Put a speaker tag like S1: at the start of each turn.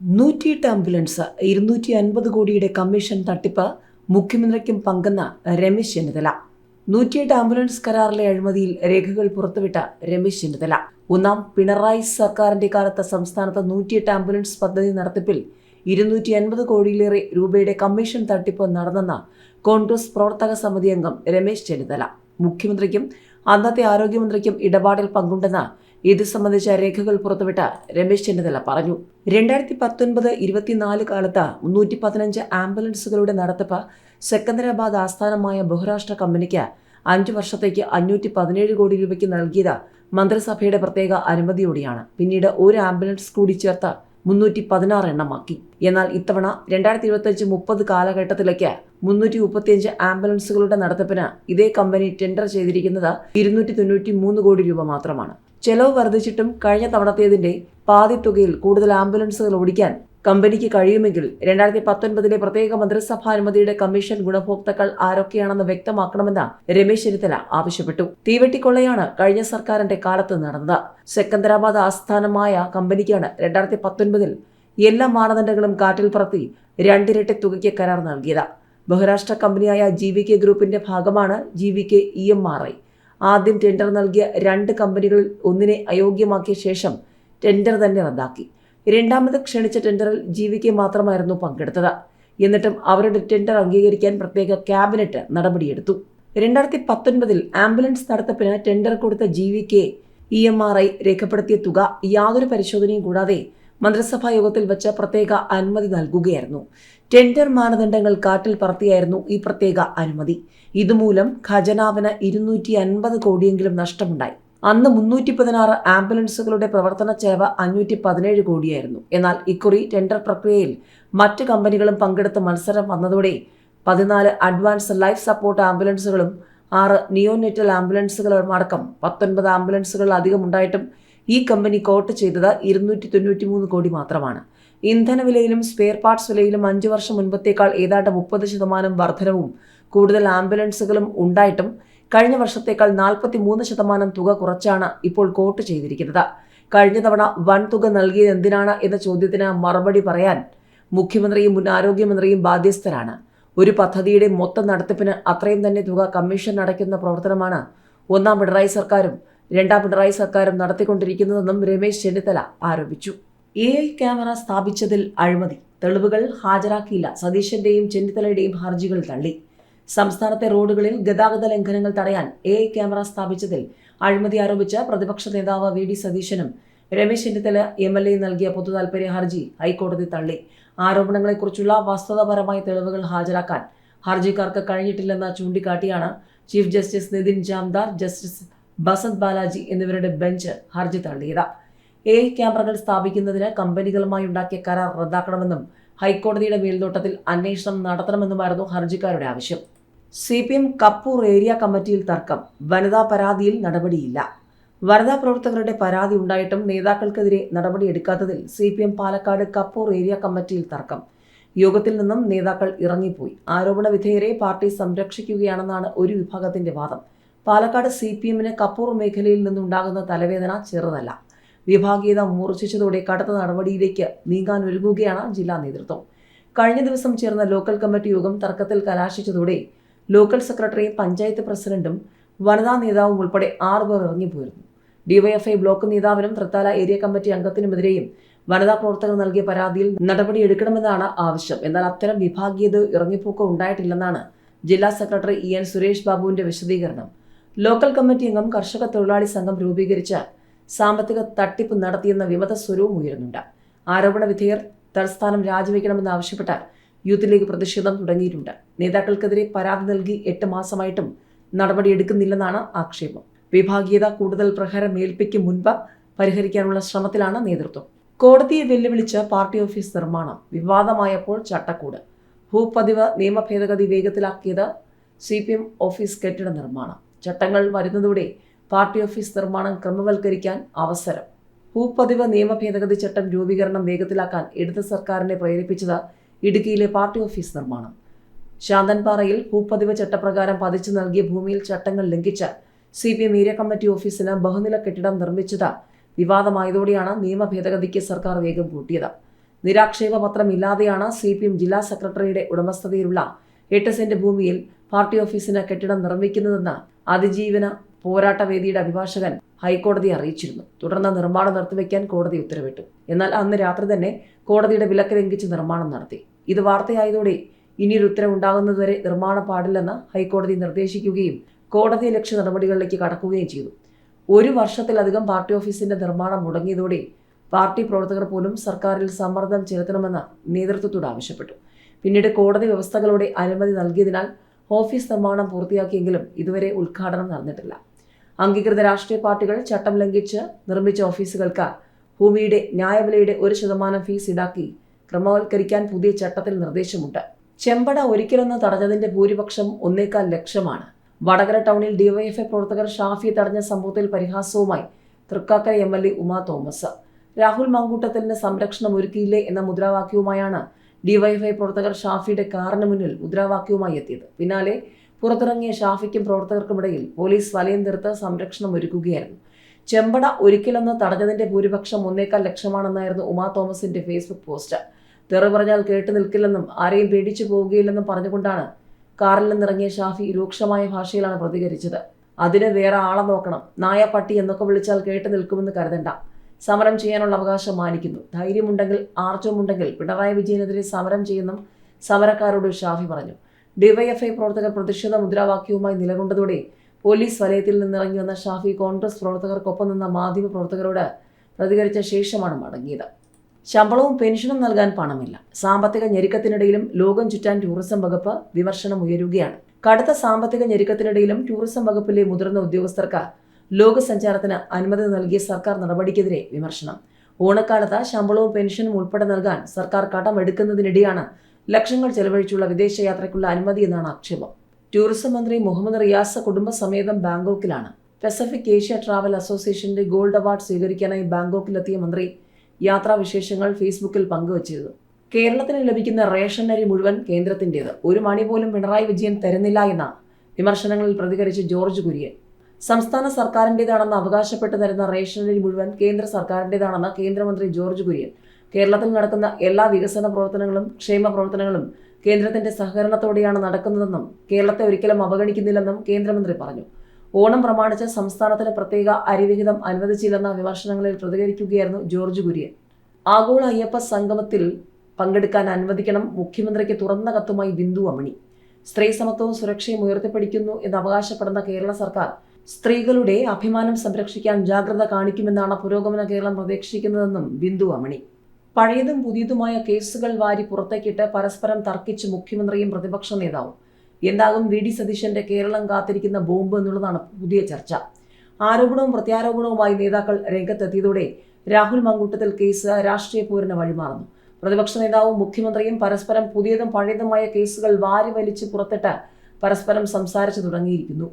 S1: നൂറ്റിയെട്ട് ആംബുലൻസ് ഇരുന്നൂറ്റി അൻപത് കോടിയുടെ കമ്മീഷൻ തട്ടിപ്പ് മുഖ്യമന്ത്രിക്കും പങ്കെന്ന രമേശ് ചെന്നിത്തല. നൂറ്റിയെട്ട് ആംബുലൻസ് കരാറിലെ അഴിമതിയിൽ രേഖകൾ പുറത്തുവിട്ട രമേശ് ചെന്നിത്തല. ഒന്നാം പിണറായി സർക്കാരിന്റെ കാലത്ത് സംസ്ഥാനത്ത് നൂറ്റിയെട്ട് ആംബുലൻസ് പദ്ധതി നടത്തിപ്പിൽ ഇരുന്നൂറ്റി അൻപത് കോടിയിലേറെ രൂപയുടെ കമ്മീഷൻ തട്ടിപ്പ് നടന്നെന്ന കോൺഗ്രസ് പ്രവർത്തക സമിതി അംഗം രമേശ് ചെന്നിത്തല. മുഖ്യമന്ത്രിക്കും അന്നത്തെ ആരോഗ്യമന്ത്രിക്കും ഇടപാടിൽ പങ്കുണ്ടെന്ന് ഇത് സംബന്ധിച്ച രേഖകൾ പുറത്തുവിട്ട രമേശ് ചെന്നിത്തല പറഞ്ഞു. രണ്ടായിരത്തി പത്തൊൻപത് ഇരുപത്തിനാല് കാലത്ത് മുന്നൂറ്റി പതിനഞ്ച് ആംബുലൻസുകളുടെ നടത്തിപ്പ് സെക്കന്ദരാബാദ് ആസ്ഥാനമായ ബഹുരാഷ്ട്ര കമ്പനിക്ക് അഞ്ചു വർഷത്തേക്ക് അഞ്ഞൂറ്റി പതിനേഴ് കോടി രൂപയ്ക്ക് നൽകിയത് മന്ത്രിസഭയുടെ പ്രത്യേക അനുമതിയോടെയാണ്. പിന്നീട് ഒരു ആംബുലൻസ് കൂടി ചേർത്ത് മുന്നൂറ്റി പതിനാറ് എണ്ണമാക്കി. എന്നാൽ ഇത്തവണ രണ്ടായിരത്തി ഇരുപത്തഞ്ച് മുപ്പത് കാലഘട്ടത്തിലേക്ക് മുന്നൂറ്റി മുപ്പത്തിയഞ്ച് ആംബുലൻസുകളുടെ നടത്തിപ്പിന് ഇതേ കമ്പനി ടെൻഡർ ചെയ്തിരിക്കുന്നത് ഇരുന്നൂറ്റി തൊണ്ണൂറ്റി മൂന്ന് കോടി രൂപ മാത്രമാണ്. ചെലവ് വർദ്ധിച്ചിട്ടും കഴിഞ്ഞ തവണത്തേതിന്റെ പാതി തുകയിൽ കൂടുതൽ ആംബുലൻസുകൾ ഓടിക്കാൻ കമ്പനിക്ക് കഴിയുമെങ്കിൽ രണ്ടായിരത്തി പത്തൊൻപതിലെ പ്രത്യേക മന്ത്രിസഭാനുമതിയുടെ കമ്മീഷൻ ഗുണഭോക്താക്കൾ ആരൊക്കെയാണെന്ന് വ്യക്തമാക്കണമെന്ന് രമേശ് ചെന്നിത്തല ആവശ്യപ്പെട്ടു. തീവെട്ടിക്കൊള്ളയാണ് കഴിഞ്ഞ സർക്കാരിന്റെ കാലത്ത് നടന്നത്. സെക്കന്ദരാബാദ് ആസ്ഥാനമായ കമ്പനിക്കാണ് രണ്ടായിരത്തി പത്തൊൻപതിൽ എല്ലാ മാനദണ്ഡങ്ങളും കാറ്റിൽ പറത്തി രണ്ടിരട്ടി തുകയ്ക്ക് കരാർ നൽകിയത്. ബഹുരാഷ്ട്ര കമ്പനിയായ ജി വി കെ ഗ്രൂപ്പിന്റെ ഭാഗമാണ് G V K E M R I. ആദ്യം ടെൻഡർ നൽകിയ രണ്ട് കമ്പനികളിൽ ഒന്നിനെ അയോഗ്യമാക്കിയ ശേഷം ടെൻഡർ തന്നെ റദ്ദാക്കി. രണ്ടാമത് ക്ഷണിച്ച ടെൻഡറിൽ ജി വി കെ മാത്രമായിരുന്നു പങ്കെടുത്തത്. എന്നിട്ടും അവരുടെ ടെൻഡർ അംഗീകരിക്കാൻ പ്രത്യേക ക്യാബിനറ്റ് നടപടിയെടുത്തു. രണ്ടായിരത്തി പത്തൊൻപതിൽ ആംബുലൻസ് നടത്തിപ്പിന് ടെൻഡർ കൊടുത്ത G V K E M R I രേഖപ്പെടുത്തിയ തുക യാതൊരു പരിശോധനയും കൂടാതെ മന്ത്രിസഭാ യോഗത്തിൽ വെച്ച് പ്രത്യേക അനുമതി നൽകുകയായിരുന്നു. ടെൻഡർ മാനദണ്ഡങ്ങൾ കാറ്റിൽ പറത്തിയായിരുന്നു ഈ പ്രത്യേക അനുമതി. ഇതുമൂലം ഖജനാവിന് ഇരുന്നൂറ്റി അൻപത് കോടിയെങ്കിലും നഷ്ടമുണ്ടായി. അന്ന് മുന്നൂറ്റി പതിനാറ് ആംബുലൻസുകളുടെ പ്രവർത്തന ചെലവ് അഞ്ഞൂറ്റി പതിനേഴ് കോടിയായിരുന്നു. എന്നാൽ ഇക്കുറി ടെൻഡർ പ്രക്രിയയിൽ മറ്റ് കമ്പനികളും പങ്കെടുത്ത മത്സരം വന്നതോടെ പതിനാല് അഡ്വാൻസ് ലൈഫ് സപ്പോർട്ട് ആംബുലൻസുകളും ആറ് നിയോനെറ്റൽ ആംബുലൻസുകളും അടക്കം പത്തൊൻപത് ആംബുലൻസുകൾ അധികം ഉണ്ടായിട്ടും ഈ കമ്പനി കോട്ട് ചെയ്തത് ഇരുന്നൂറ്റി തൊണ്ണൂറ്റി മൂന്ന് കോടി മാത്രമാണ്. ഇന്ധന വിലയിലും സ്പെയർ പാർട്സ് വിലയിലും അഞ്ചു വർഷം മുൻപത്തേക്കാൾ ഏതാണ്ട് മുപ്പത് ശതമാനം വർധനവും കൂടുതൽ ആംബുലൻസുകളും ഉണ്ടായിട്ടും കഴിഞ്ഞ വർഷത്തേക്കാൾ നാൽപ്പത്തി മൂന്ന് ശതമാനം തുക കുറച്ചാണ് ഇപ്പോൾ കോട്ട് ചെയ്തിരിക്കുന്നത്. കഴിഞ്ഞ തവണ വൻ തുക നൽകിയത് എന്തിനാണ് എന്ന ചോദ്യത്തിന് മറുപടി പറയാൻ മുഖ്യമന്ത്രിയും മുൻ ആരോഗ്യമന്ത്രിയും ബാധ്യസ്ഥരാണ്. ഒരു പദ്ധതിയുടെ മൊത്തം നടത്തിപ്പിന് അത്രയും തന്നെ തുക കമ്മീഷൻ അടയ്ക്കുന്ന പ്രവർത്തനമാണ് ഒന്നാം പിണറായി സർക്കാരും രണ്ടാം പിണറായി സർക്കാരും നടത്തിക്കൊണ്ടിരിക്കുന്നതെന്നും രമേശ് ചെന്നിത്തല ആരോപിച്ചു. എ ഐ ക്യാമറ സ്ഥാപിച്ചതിൽ അഴിമതി. തെളിവുകൾ ഹാജരാക്കിയില്ല. സതീശന്റെയും ചെന്നിത്തലയുടെയും ഹർജികൾ തള്ളി. സംസ്ഥാനത്തെ റോഡുകളിൽ ഗതാഗത ലംഘനങ്ങൾ തടയാൻ എ ഐ ക്യാമറ സ്ഥാപിച്ചതിൽ അഴിമതി ആരോപിച്ച പ്രതിപക്ഷ നേതാവ് വി ഡി സതീശനും Ramesh Chennithala M L A നൽകിയ പൊതുതാൽപര്യ ഹർജി ഹൈക്കോടതി തള്ളി. ആരോപണങ്ങളെക്കുറിച്ചുള്ള വസ്തുതാപരമായ തെളിവുകൾ ഹാജരാക്കാൻ ഹർജിക്കാർക്ക് കഴിഞ്ഞിട്ടില്ലെന്ന് ചൂണ്ടിക്കാട്ടിയാണ് chief justice Nitin Jamdar justice Basant Balaji എന്നിവരുടെ ബെഞ്ച് ഹർജി തള്ളിയത് എ ക്യാമറകൾ സ്ഥാപിക്കുന്നതിന് കമ്പനികളുമായി ഉണ്ടാക്കിയ കരാർ റദ്ദാക്കണമെന്നും ഹൈക്കോടതിയുടെ മേൽനോട്ടത്തിൽ അന്വേഷണം നടത്തണമെന്നുമായിരുന്നു ഹർജിക്കാരുടെ ആവശ്യം. C P M Kappur area കമ്മിറ്റിയിൽ തർക്കം. വനിതാ പരാതിയിൽ നടപടിയില്ല. വനിതാ പ്രവർത്തകരുടെ പരാതി ഉണ്ടായിട്ടും നേതാക്കൾക്കെതിരെ നടപടിയെടുക്കാത്തതിൽ C P M Palakkad Kappur area കമ്മിറ്റിയിൽ തർക്കം. യോഗത്തിൽ നിന്നും നേതാക്കൾ ഇറങ്ങിപ്പോയി. ആരോപണ വിധേയരെ പാർട്ടി സംരക്ഷിക്കുകയാണെന്നാണ് ഒരു വിഭാഗത്തിന്റെ വാദം. പാലക്കാട് സി പി എമ്മിന് കപ്പൂർ മേഖലയിൽ നിന്നുണ്ടാകുന്ന തലവേദന ചെറുതല്ല. വിഭാഗീയത മൂർച്ഛിച്ചതോടെ കടുത്ത നടപടിയിലേക്ക് നീങ്ങാൻ ഒരുങ്ങുകയാണ് ജില്ലാ നേതൃത്വം. കഴിഞ്ഞ ദിവസം ചേർന്ന ലോക്കൽ കമ്മിറ്റി യോഗം തർക്കത്തിൽ കലാശിച്ചതോടെ ലോക്കൽ സെക്രട്ടറിയും പഞ്ചായത്ത് പ്രസിഡന്റും വനിതാ നേതാവും ഉൾപ്പെടെ ആറുപേർ ഇറങ്ങിപ്പോയിരുന്നു. ഡിവൈഎഫ്ഐ ബ്ലോക്ക് നേതാവിനും തൃത്താല ഏരിയ കമ്മിറ്റി അംഗത്തിനുമെതിരെയും വനിതാ പ്രവർത്തകർ നൽകിയ പരാതിയിൽ നടപടിയെടുക്കണമെന്നാണ് ആവശ്യം. എന്നാൽ അത്തരം വിഭാഗീയത ഇറങ്ങിപ്പോക്ക് ഉണ്ടായിട്ടില്ലെന്നാണ് ജില്ലാ സെക്രട്ടറി ഇ എൻ സുരേഷ് ബാബുവിന്റെ വിശദീകരണം. ലോക്കൽ കമ്മിറ്റി അംഗം കർഷക തൊഴിലാളി സംഘം രൂപീകരിച്ച് സാമ്പത്തിക തട്ടിപ്പ് നടത്തിയെന്ന വിമത സ്വരവും ഉയരുന്നുണ്ട്. ആരോപണ വിധേയർ തൽസ്ഥാനം രാജിവെക്കണമെന്ന് ആവശ്യപ്പെട്ട് യൂത്ത് ലീഗ് പ്രതിഷേധം തുടങ്ങിയിട്ടുണ്ട്. നേതാക്കൾക്കെതിരെ പരാതി നൽകി എട്ട് മാസമായിട്ടും നടപടിയെടുക്കുന്നില്ലെന്നാണ് ആക്ഷേപം. വിഭാഗീയത കൂടുതൽ പ്രഹരം ഏൽപ്പിക്കും മുൻപ് പരിഹരിക്കാനുള്ള ശ്രമത്തിലാണ് നേതൃത്വം. കോടതിയെ വെല്ലുവിളിച്ച് പാർട്ടി ഓഫീസ് നിർമ്മാണം വിവാദമായപ്പോൾ ചട്ടക്കൂട്. ഭൂപതിവ് നിയമഭേദഗതി വേഗത്തിലാക്കിയത് സി പി എം ഓഫീസ് കെട്ടിട നിർമ്മാണം. ചട്ടങ്ങൾ വരുന്നതോടെ പാർട്ടി ഓഫീസ് നിർമ്മാണം ക്രമവൽക്കരിക്കാൻ അവസരം. ഭൂപതിവ് നിയമ ഭേദഗതി ചട്ടം രൂപീകരണം വേഗത്തിലാക്കാൻ ഇടത് സർക്കാരിനെ പ്രേരിപ്പിച്ചത് ഇടുക്കിയിലെ പാർട്ടി ഓഫീസ് നിർമ്മാണം. ശാന്തൻപാറയിൽ ഭൂപതിവ് ചട്ടപ്രകാരം പതിച്ചു നൽകിയ ഭൂമിയിൽ ചട്ടങ്ങൾ ലംഘിച്ച് C P M area committee ഓഫീസിന് ബഹുനില കെട്ടിടം നിർമ്മിച്ചത് വിവാദമായതോടെയാണ് നിയമ ഭേദഗതിക്ക് സർക്കാർ വേഗം കൂട്ടിയത് നിരാക്ഷേപ പത്രമില്ലാതെയാണ് സി പി എം ജില്ലാ സെക്രട്ടറിയുടെ ഉടമസ്ഥതയിലുള്ള എട്ട് സെന്റ് ഭൂമിയിൽ പാർട്ടി ഓഫീസിന് കെട്ടിടം നിർമ്മിക്കുന്നതെന്ന് അതിജീവന പോരാട്ട വേദിയുടെ അഭിഭാഷകൻ ഹൈക്കോടതിയെ അറിയിച്ചിരുന്നു. തുടർന്ന് നിർമ്മാണം നിർത്തിവെക്കാൻ കോടതി ഉത്തരവിട്ടു. എന്നാൽ അന്ന് രാത്രി തന്നെ കോടതിയുടെ വിലക്ക് ലംഘിച്ച് നിർമ്മാണം നടത്തി. ഇത് വാർത്തയായതോടെ ഇനിയൊരു ഉത്തരവുണ്ടാകുന്നതുവരെ നിർമ്മാണം പാടില്ലെന്ന് ഹൈക്കോടതി നിർദ്ദേശിക്കുകയും കോടതി ലക്ഷ്യ നടപടികളിലേക്ക് കടക്കുകയും ചെയ്തു. ഒരു വർഷത്തിലധികം പാർട്ടി ഓഫീസിന്റെ നിർമ്മാണം മുടങ്ങിയതോടെ പാർട്ടി പ്രവർത്തകർ പോലും സർക്കാരിൽ സമ്മർദ്ദം ചെലുത്തണമെന്ന് നേതൃത്വത്തോട് ആവശ്യപ്പെട്ടു. പിന്നീട് കോടതി വ്യവസ്ഥകളോടെ അനുമതി നൽകിയതിനാൽ ഓഫീസ് നിർമ്മാണം പൂർത്തിയാക്കിയെങ്കിലും ഇതുവരെ ഉദ്ഘാടനം നടന്നിട്ടില്ല. അംഗീകൃത രാഷ്ട്രീയ പാർട്ടികൾ ചട്ടം ലംഘിച്ച് നിർമ്മിച്ച ഓഫീസുകൾക്ക് ഭൂമിയുടെ ന്യായവിലയുടെ ഒരു ശതമാനം ഫീസ് ഈടാക്കി ക്രമവൽക്കരിക്കാൻ പുതിയ ചട്ടത്തിൽ നിർദ്ദേശമുണ്ട്. ചെമ്പട ഒരിക്കലൊന്ന് തടഞ്ഞതിന്റെ ഭൂരിപക്ഷം ഒന്നേക്കാൽ ലക്ഷമാണ്. വടകര ടൗണിൽ ഡിവൈഎഫ്ഐ പ്രവർത്തകർ ഷാഫി തടഞ്ഞ സംഭവത്തിൽ പരിഹാസവുമായി Thrikkakara M L A Uma Thomas. Rahul മങ്കൂട്ടത്തിന് സംരക്ഷണം ഒരുക്കിയില്ലേ എന്ന മുദ്രാവാക്യവുമായാണ് ഡിവൈഎഫ്ഐ പ്രവർത്തകർ ഷാഫിയുടെ കാറിന് മുന്നിൽ മുദ്രാവാക്യവുമായി എത്തിയത്. പിന്നാലെ പുറത്തിറങ്ങിയ ഷാഫിക്കും പ്രവർത്തകർക്കുമിടയിൽ പോലീസ് വലയം തീർത്ത് സംരക്ഷണം ഒരുക്കുകയായിരുന്നു. ചെമ്പട ഒരിക്കലൊന്ന് തടഞ്ഞതിന്റെ ഭൂരിപക്ഷം ഒന്നേക്കാൽ ലക്ഷമാണെന്നായിരുന്നു ഉമാ തോമസിന്റെ ഫേസ്ബുക്ക് പോസ്റ്റ്. തെറി പറഞ്ഞാൽ കേട്ടു നിൽക്കില്ലെന്നും ആരെയും പേടിച്ചു പോവുകയില്ലെന്നും പറഞ്ഞുകൊണ്ടാണ് കാറിൽ നിന്നിറങ്ങിയ ഷാഫി രൂക്ഷമായ ഭാഷയിലാണ് പ്രതികരിച്ചത്. അതിന് വേറെ ആളെ നോക്കണം നായ പട്ടി എന്നൊക്കെ വിളിച്ചാൽ കേട്ടു നിൽക്കുമെന്ന് കരുതണ്ട. സമരം ചെയ്യാനുള്ള അവകാശം മാനിക്കുന്നു. ധൈര്യമുണ്ടെങ്കിൽ ആർജവമുണ്ടെങ്കിൽ പിണറായി വിജയനെതിരെ സമരം ചെയ്യുന്നു സമരക്കാരോട് ഷാഫി പറഞ്ഞു. ഡിവൈഎഫ്ഐ പ്രവർത്തകർ പ്രതിഷേധ മുദ്രാവാക്യവുമായി നിലകൊണ്ടതോടെ പോലീസ് വലയത്തിൽ നിന്നിറങ്ങി വന്ന ഷാഫി കോൺഗ്രസ് പ്രവർത്തകർക്കൊപ്പം നിന്ന മാധ്യമ പ്രവർത്തകരോട് പ്രതികരിച്ച ശേഷമാണ് മടങ്ങിയത്. ശമ്പളവും പെൻഷനും നൽകാൻ പണമില്ല. സാമ്പത്തിക ഞെരുക്കത്തിനിടയിലും ലോകം ചുറ്റാൻ ടൂറിസം വകുപ്പ് വിമർശനം ഉയരുകയാണ്. കടുത്ത സാമ്പത്തിക ഞെരുക്കത്തിനിടയിലും ടൂറിസം വകുപ്പിലെ മുതിർന്ന ഉദ്യോഗസ്ഥർക്ക് ലോകസഞ്ചാരത്തിന് അനുമതി നൽകിയ സർക്കാർ നടപടിക്കെതിരെ വിമർശനം. ഓണക്കാലത്ത് ശമ്പളവും പെൻഷനും ഉൾപ്പെടെ നൽകാൻ സർക്കാർ കടമെടുക്കുന്നതിനിടെയാണ് ലക്ഷങ്ങൾ ചെലവഴിച്ചുള്ള വിദേശയാത്രയ്ക്കുള്ള അനുമതി എന്നാണ് ആക്ഷേപം. ടൂറിസം മന്ത്രി മുഹമ്മദ് റിയാസ് കുടുംബസമേതം ബാങ്കോക്കിലാണ്. പസഫിക് ഏഷ്യ ട്രാവൽ അസോസിയേഷന്റെ ഗോൾഡ് അവാർഡ് സ്വീകരിക്കാനായി ബാങ്കോക്കിലെത്തിയ മന്ത്രി യാത്രാവിശേഷങ്ങൾ ഫേസ്ബുക്കിൽ പങ്കുവച്ചിരുന്നു. കേരളത്തിന് ലഭിക്കുന്ന റേഷൻ അരി മുഴുവൻ കേന്ദ്രത്തിന്റെത് ഒരു മണി പോലും പിണറായി വിജയൻ തരുന്നില്ല എന്ന വിമർശനങ്ങളിൽ പ്രതികരിച്ച് ജോർജ് കുര്യൻ. സംസ്ഥാന സർക്കാരിന്റെതാണെന്ന് അവകാശപ്പെട്ടു തരുന്ന അരി മുഴുവൻ കേന്ദ്ര സർക്കാരിന്റെതാണെന്ന് കേന്ദ്രമന്ത്രി ജോർജ് കുര്യൻ. കേരളത്തിൽ നടക്കുന്ന എല്ലാ വികസന പ്രവർത്തനങ്ങളും ക്ഷേമ പ്രവർത്തനങ്ങളും കേന്ദ്രത്തിന്റെ സഹകരണത്തോടെയാണ് നടക്കുന്നതെന്നും കേരളത്തെ ഒരിക്കലും അവഗണിക്കുന്നില്ലെന്നും കേന്ദ്രമന്ത്രി പറഞ്ഞു. ഓണം പ്രമാണിച്ച് സംസ്ഥാനത്തിന് പ്രത്യേക അരിവിഹിതം അനുവദിച്ചില്ലെന്ന വിമർശനങ്ങളിൽ പ്രതികരിക്കുകയായിരുന്നു ജോർജ് കുര്യൻ. ആഗോള അയ്യപ്പ സംഗമത്തിൽ പങ്കെടുക്കാൻ അനുവദിക്കണം മുഖ്യമന്ത്രിക്ക് തുറന്ന കത്തുമായി ബിന്ദു അമണി. സ്ത്രീ സമത്വവും സുരക്ഷയും ഉയർത്തിപ്പിടിക്കുന്നു എന്ന് അവകാശപ്പെടുന്ന കേരള സർക്കാർ സ്ത്രീകളുടെ അഭിമാനം സംരക്ഷിക്കാൻ ജാഗ്രത കാണിക്കുമെന്നാണ് പുരോഗമന കേരളം പ്രതീക്ഷിക്കുന്നതെന്നും ബിന്ദു അമണി. പഴയതും പുതിയതുമായ കേസുകൾ വാരി പുറത്തേക്കിട്ട് പരസ്പരം തർക്കിച്ച് മുഖ്യമന്ത്രിയും പ്രതിപക്ഷ നേതാവും. എന്താകും വി ഡി സതീശന്റെ കേരളം കാത്തിരിക്കുന്ന ബോംബ് എന്നുള്ളതാണ് പുതിയ ചർച്ച. ആരോപണവും പ്രത്യാരോപണവുമായി നേതാക്കൾ രംഗത്തെത്തിയതോടെ രാഹുൽ മങ്കൂട്ടത്തിൽ കേസ് രാഷ്ട്രീയ പൂരന് വഴിമാറുന്നു. പ്രതിപക്ഷ നേതാവും മുഖ്യമന്ത്രിയും പരസ്പരം പുതിയതും പഴയതുമായ കേസുകൾ വാരി വലിച്ച് പുറത്തിട്ട് പരസ്പരം സംസാരിച്ചു തുടങ്ങിയിരിക്കുന്നു.